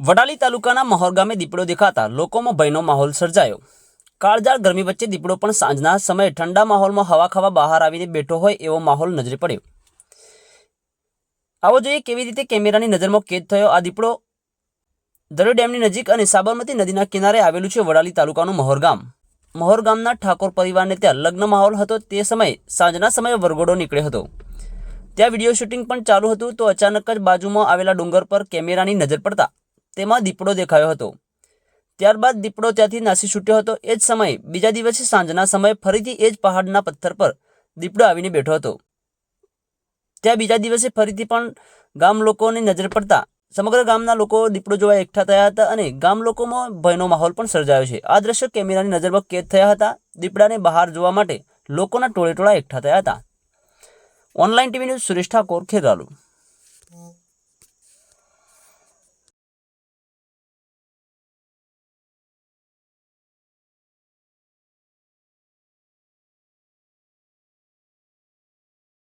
વડાલી તાલુકાના મહોર ગામે દીપડો દેખાતા લોકોમાં ભયનો માહોલ સર્જાયો. કાળજાળ ગરમી વચ્ચે દીપડો પણ સાંજના સમયે ઠંડા માહોલમાં હવા ખાવા બહાર આવીને બેઠો હોય એવો માહોલ નજરે પડ્યો. આવો જોઈએ કેવી રીતે કેમેરાની નજરમાં કેદ થયો આ દીપડો. દરિયો ડેમની નજીક અને સાબરમતી નદીના કિનારે આવેલું છે વડાલી તાલુકાનું મહોર ગામ. મહોર ગામના ઠાકોર પરિવારને ત્યાં લગ્ન માહોલ હતો તે સમયે સાંજના સમયે વરઘોડો નીકળ્યો હતો. ત્યાં વીડિયો શૂટિંગ પણ ચાલુ હતું તો અચાનક જ બાજુમાં આવેલા ડુંગર પર કેમેરાની નજર પડતા તેમાં દીપડો દેખાયો હતો. ત્યારબાદ દીપડો ત્યાંથી નાસી છૂટ્યો હતો. એ જ સમયે, બીજા દિવસે સાંજના સમયે ફરીથી એ જ પહાડના પથ્થર પર દીપડો આવીને બેઠો હતો. ત્યાં બીજા દિવસે ફરીથી પણ ગામ લોકોની નજર પડતા સમગ્ર ગામના લોકો દીપડો જોવા એકઠા થયા હતા અને ગામ લોકોમાં ભયનો માહોલ પણ સર્જાયો છે. આ દ્રશ્ય કેમેરાની નજરમાં કેદ થયા હતા. દીપડાને બહાર જોવા માટે લોકોના ટોળે ટોળા એકઠા થયા હતા. Online TV news Suresh Thakor Kheralu